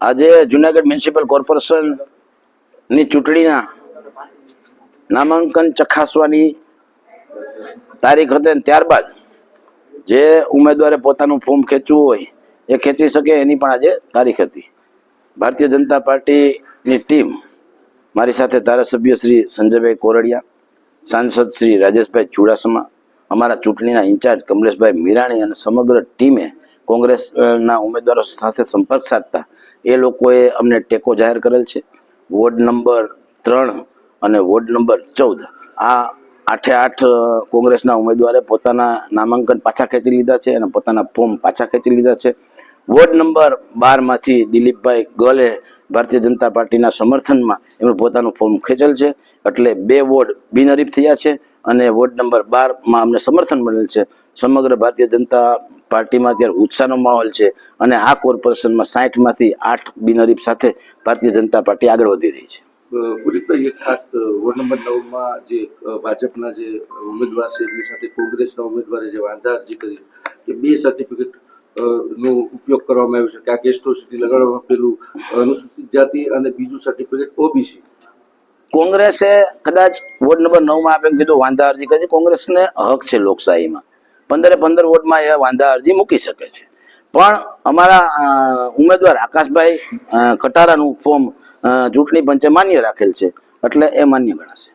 આજે જુનાગઢ મ્યુનિસિપલ કોર્પોરેશનની ચૂંટણીના નામાંકન ચકાસવાની તારીખ હતી ત્યારબાદ જે ઉમેદવારે પોતાનું ફોર્મ ખેંચવું હોય એ ખેંચી શકે એની પણ આજે તારીખ હતી. ભારતીય જનતા પાર્ટીની ટીમ મારી સાથે ધારાસભ્ય શ્રી સંજયભાઈ કોરડિયા, સાંસદ શ્રી રાજેશભાઈ ચુડાસમા અમારા ચૂંટણીના ઇન્ચાર્જ કમલેશભાઈ મીરાણી અને સમગ્ર ટીમે કોંગ્રેસના ઉમેદવારો સાથે સંપર્ક સાધતા એ લોકોએ અમને ટેકો જાહેર કરેલ છે. વોર્ડ નંબર ત્રણ અને વોર્ડ નંબર ચૌદ આ આઠે આઠ કોંગ્રેસના ઉમેદવારે પોતાના નામાંકન પાછા ખેંચી લીધા છે અને પોતાના ફોર્મ પાછા ખેંચી લીધા છે. વોર્ડ નંબર બારમાંથી દિલીપભાઈ ગલે ભારતીય જનતા પાર્ટીના સમર્થનમાં એમણે પોતાનું ફોર્મ ખેંચેલ છે. એટલે બે વોર્ડ બિનહરીફ થયા છે અને વોર્ડ નંબર બારમાં અમને સમર્થન મળેલ છે. સમગ્ર ભારતીય જનતા પાર્ટીમાં અત્યારે ઉત્સાહનો માહોલ છે અને આ કોર્પોરેશનમાં સાઠમાંથી આઠ બિનહરીફ સાથે ભારતીય જનતા પાર્ટી આગળ વધી રહી છે. ખાસ વોર્ડ નંબર નવમાં જે ભાજપના જે ઉમેદવાર છે, એમની સાથે કોંગ્રેસના ઉમેદવારે જે વાંધા અરજી કરી, કે બે સર્ટિફિકેટ નો ઉપયોગ કરવામાં આવ્યો છે કે આ કેસ્ટ્રોસિટી લગાડવામાં પેલું અનુસૂચિત જાતિ અને બીજું સર્ટિફિકેટ ઓબીસી. કોંગ્રેસે કદાચ વોર્ડ નંબર નવમાં આપે કીધું, વાંધા અરજી કરી કોંગ્રેસને હક છે લોકશાહીમાં. પંદરે પંદર વોર્ડમાં એ વાંધા અરજી મૂકી શકે છે. પણ અમારા ઉમેદવાર આકાશભાઈ કટારાનું ફોર્મ ચૂંટણી પંચે માન્ય રાખેલ છે. એટલે એ માન્ય ગણાશે.